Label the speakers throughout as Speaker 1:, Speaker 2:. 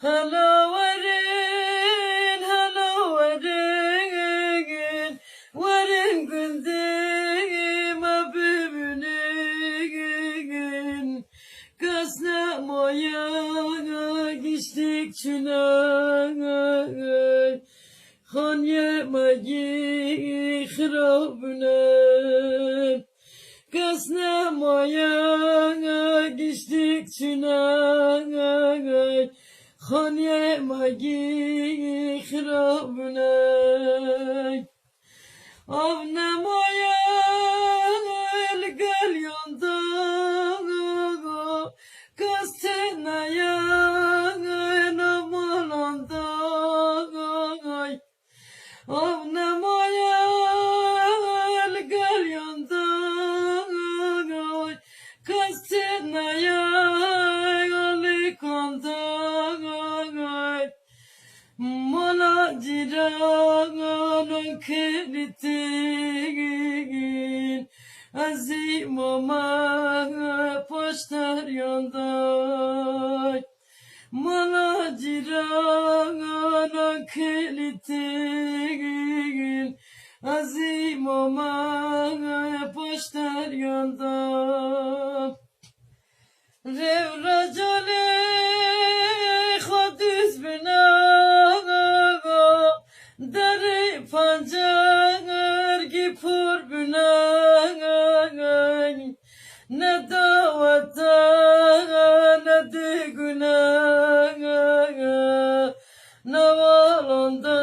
Speaker 1: Hala varın, hala varın, varın gündüm abümünün. Kasna moyana geçtik çınağın. Han yemeyi hırabına. Kasna moyana geçtik çınağın. خانیه مگی خرابونه Av nemaya el gel yanda Kastenaya namalanda Av nemaya el gel yanda Kastenaya alikanda Mola ciranın kilitin Azim ama poşter yanday Mola ciranın kilitin Azim ama poşter yanday Rev günah Navalanda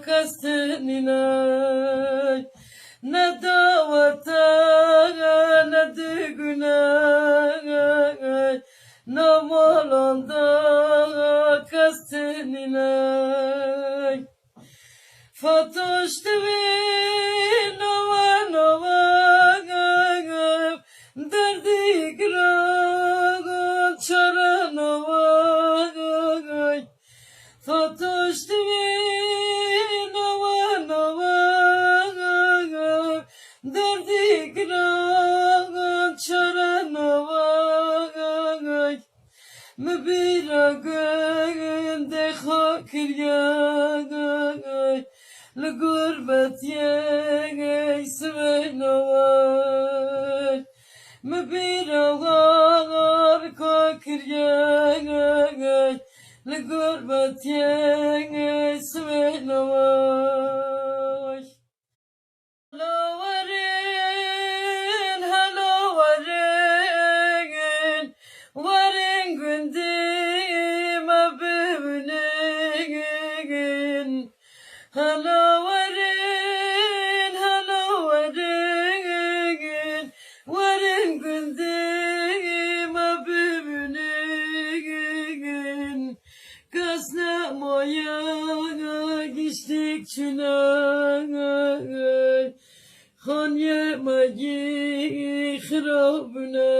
Speaker 1: kastenine Ne davata ne de günah Navalanda kastenine Fatoş TV Nova Nova Derdi ikram مبيرقين دخاك الياقاي لقربة ياقاي سمعنا واي مبيرقار كاكر ياقاي لقربة ياقاي سمعنا واي Moya geçtik çınar Hanye magi xirabune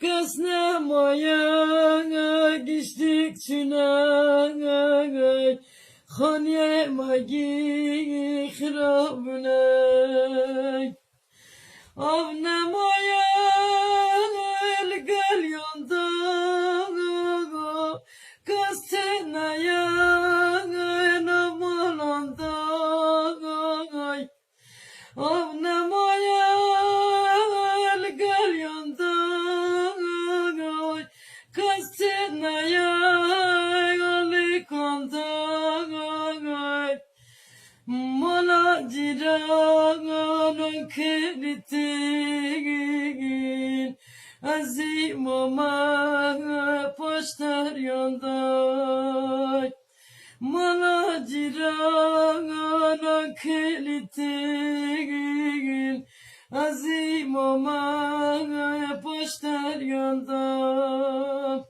Speaker 1: Kasna moya geçtik çınar Hanye magi xirabune Avne Kastenaya alikanda Mola ciranın kilitin Azim ama poşter yanday Mola ciranın kilitin Azim aman poşter yandım